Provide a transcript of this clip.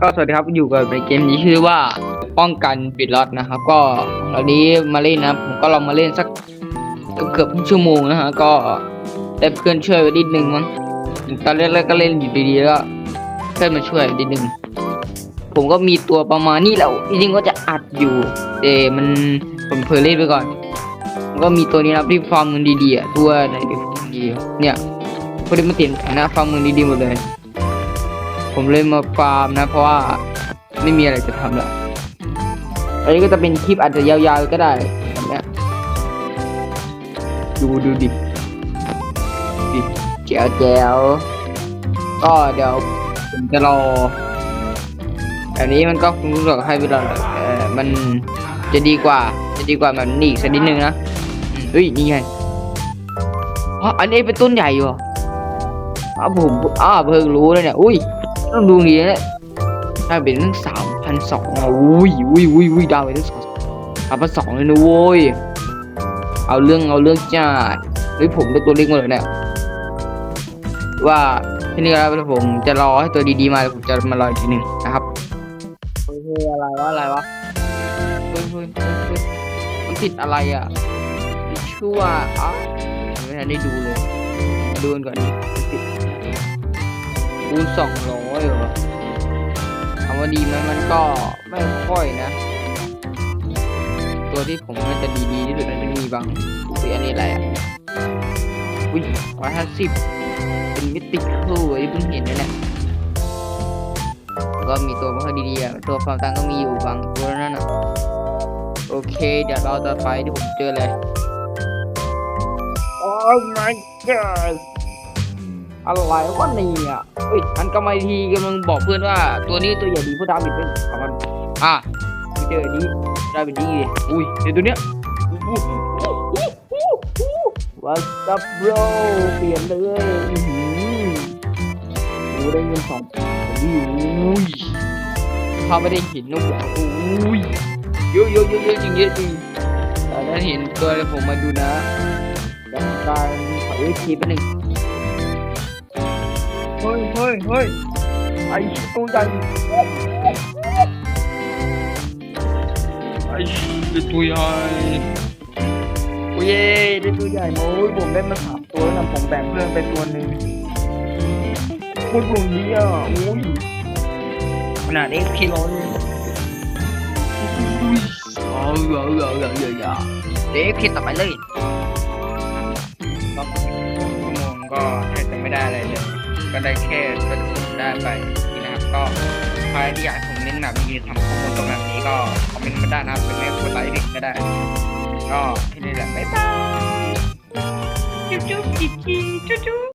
ก็สวัสดีครับอยู่กับในเกมนี้ชื่อว่าป้องกันปิดล็อตนะครับ ก็ตอนนี้มาเล่นนะผมก็ลองมาเล่นสักเกือบชั่วโมงนะฮะก็ได้เพื่อนช่วยไว้นิดนึงมั้งตอนแรกๆก็เล่นอยู่ดีๆแล้วเพื่อนมาช่วยนิดนึงผมก็มีตัวประมาณนี้แล้วจริงๆก็จะอัดอยู่แต่มันผมเผลอเล่นไปก่อนก็มีตัวนี้นะครับที่ฟาร์มเงินดีๆอะทั่วในดีเนี่ยพอดีมาติดนะฟาร์มเงินดีๆหมดเลย ผมเลยมาฟาร์มนะ เพราะว่าไม่มีอะไรจะทำละอันนี้ก็จะเป็นคลิปอาจจะยาวๆก็ได้แบบเนี้ยดูดูดิดิแจ๋วแจ๋วก็เดี๋ยวผมจะรอแบบนี้มันก็คงรู้สึกให้เวลาเออมันจะดีกว่า จะดีกว่าแบบนี้อีกสักนิดนึงนะอืมเฮ้ยนี่ไงอ๋ออันนี้เป็นต้นใหญ่อยู่เหรออ้าวผมอ้าวเพิ่งรู้เลยเนี่ย อุ้ย ต้องดูนี้นะได้เป็นตั้งสามพันสองอุ้ยอุ้ยอุ้ยอุ้ยดาวไปตั้งสองสามพันสองเลยนะโว้ย เอาเรื่องเอาเรื่องจัดเฮ้ยผมได้ตัวเล็กมาเลยเนี่ยว่าที่นี่แล้วผมจะรอให้ตัวดีๆมาแล้วผมจะมารออีกทีหนึ่งนะครับเฮ้ยอะไรวะอะไรวะเฮ้ยเฮ้ยเฮ้ยเฮ้ยมันติดอะไรอะติดชั่วอะไม่ทันได้ดูเลยดูกันก่อนดิติด คูณสองร้อยเหรอถามว่าดีไหมมันก็ไม่ค่อยนะ ตัวที่ผมน่าจะดีๆที่สุดน่าจะมีบางอุ้ยอันนี้อะไรอะอุ้ยร้อยห้าสิบเป็นมิติคูลที่เพิ่งเห็นนั่นแหละแล้วก็มีตัวไม่ค่อยดีๆอะตัวความตังก็มีอยู่บางตัวนั่นน่ะโอเค เดี๋ยวเราต่อไปที่ผมเจอเลย Oh my god อะไรวะเนี่ยเฮ้ยอันกำไมทีกำลังบอกเพื่อนว่า ตัวนี้ตัวใหญ่ดีผู้ดามิดเป็นสามพันอะไปเจออันนี้ได้เป็นดีอุ้ยเดี๋ยวตัวเนี้ย What's up bro เปลี่ยนเลยอือหือโอ้ได้เงินสองวิอุ้ยถ้าไม่ได้เห็นนกหัวอุ้ยเยอะเยอะเยอะเยอะจริงเยอะจริงแต่ถ้าเห็นตัวอะไรผมมาดูนะดี๋ยวผมการขอเอคลิปไปหนึ่ง เฮ้ยเฮ้ยเฮ้ยไอ้ตัวใหญ่ไอ้ตัวใหญ่โอ้ยได้ตัวใหญ่โอ้ยผมได้มาสามตัวแล้วนะผมแบ่งเพื่อนไปตัวหนึ่งคุณผมนี้อะโอ้ยขนาดนี้กิโลนึงอุ้ยเอาเอาเอาเอาเอาเอาเด็กคิดต่อไปเลยก็ชั่วโมงก็ ก็ได้แค่ก็ได้ไปนี่นะครับ ก็ใครที่อยากผมเน้นแบบนี้ทำข้อมูลตรงแบบนี้ก็คอมเมนต์มาได้นะครับเป็นแม่กดไลค์ดิก็ได้ ก็ที่นี่แหละบ๊ายบายจุ๊บจุ๊บจิ๊บจิ๊บจุ๊บ